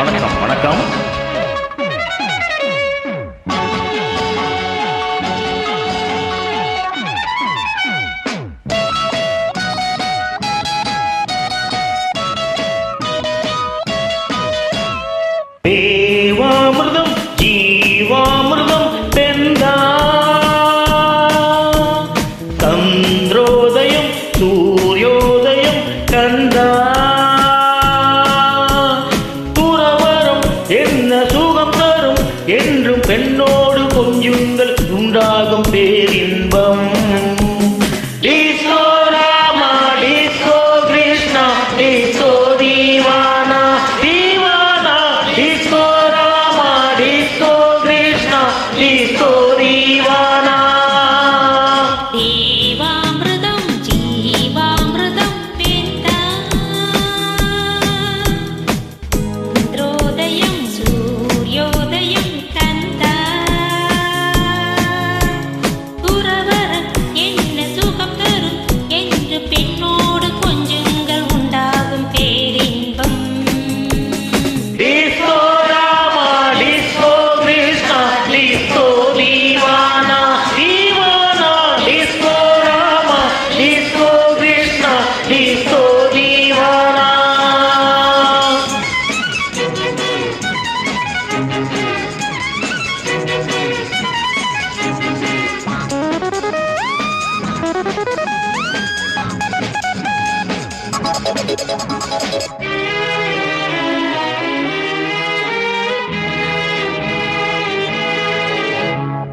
வணக்கம் வணக்கம்.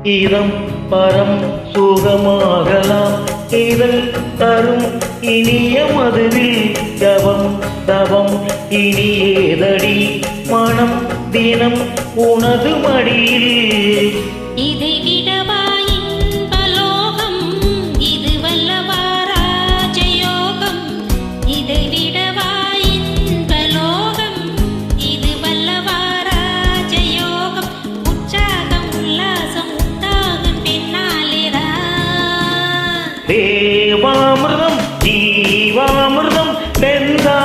இதம் பரம் சுகமாகலாம். இதழ் தரும் இனிய மதுவில் தவம் தவம் இனியேதடி. மனம் தினம் உனது மடியில். இதை விடவா இன்பலோகம் இது வல்லவா ராஜயோகம். இதை விட தேவாமிர்தம் ஜீவாமிர்தம் நெந்தா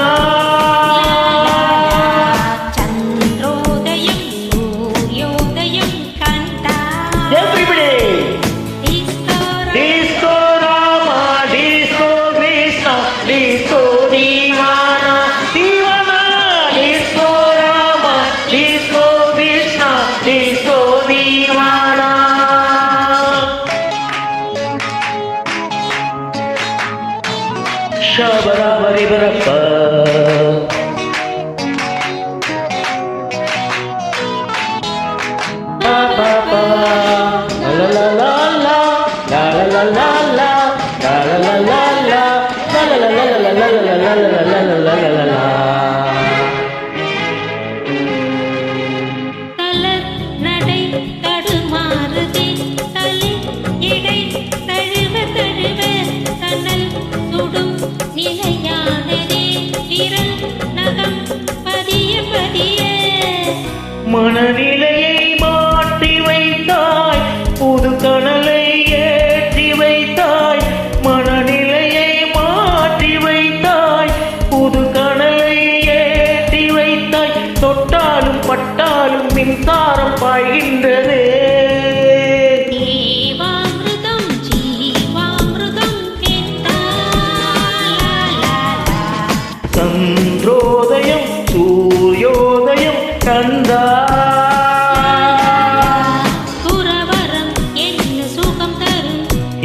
இன்றோதயம் சூரியோதயம் கந்தா.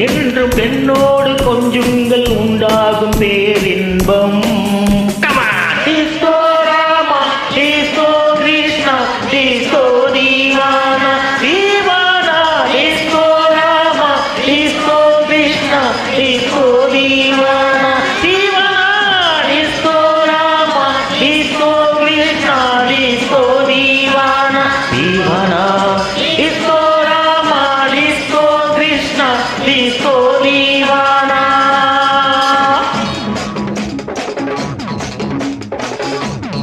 என்றும் பெண்ணோடு கொஞ்சுங்கள் உண்டாகும் பேரின்பம்